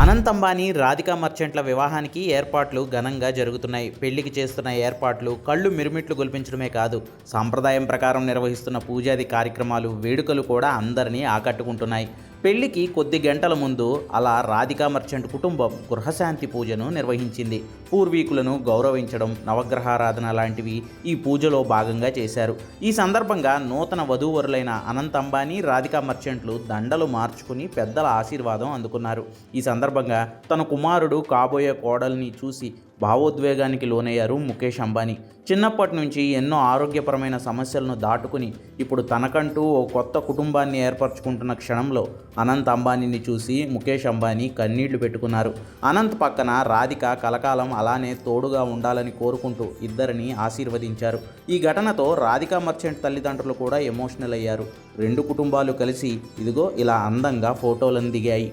అనంత్ అంబానీ రాధికా మర్చెంట్ల వివాహానికి ఏర్పాట్లు ఘనంగా జరుగుతున్నాయి. పెళ్ళికి చేస్తున్న ఏర్పాట్లు కళ్ళు మిరుమిట్లు గొల్పించడమే కాదు సాంప్రదాయం ప్రకారం నిర్వహిస్తున్న పూజాది కార్యక్రమాలు వేడుకలు కూడా అందరినీ ఆకట్టుకుంటున్నాయి. పెళ్ళికి కొద్ది గంటల ముందు అలా రాధికా మర్చెంట్ కుటుంబం గృహశాంతి పూజను నిర్వహించింది. పూర్వీకులను గౌరవించడం నవగ్రహారాధన లాంటివి ఈ పూజలో భాగంగా చేశారు. ఈ సందర్భంగా నూతన వధూవరులైన అనంత్ అంబానీ రాధికా మర్చెంట్లు దండలు మార్చుకుని పెద్దల ఆశీర్వాదం అందుకున్నారు. ఈ సందర్భంగా తన కుమారుడు కాబోయే కోడల్ని చూసి భావోద్వేగానికి లోనయ్యారు ముఖేష్ అంబానీ. చిన్నప్పటి నుంచి ఎన్నో ఆరోగ్యపరమైన సమస్యలను దాటుకుని ఇప్పుడు తనకంటూ ఓ కొత్త కుటుంబాన్ని ఏర్పరచుకుంటున్న క్షణంలో అనంత్ అంబానీని చూసి ముఖేష్ అంబానీ కన్నీళ్ళు పెట్టుకున్నారు. అనంత్ పక్కన రాధిక కలకాలం అలానే తోడుగా ఉండాలని కోరుకుంటూ ఇద్దరిని ఆశీర్వదించారు. ఈ ఘటనతో రాధికా మర్చెంట్ తల్లిదండ్రులు కూడా ఎమోషనల్ అయ్యారు. రెండు కుటుంబాలు కలిసి ఇదిగో ఇలా అందంగా ఫోటోలను దిగాయి.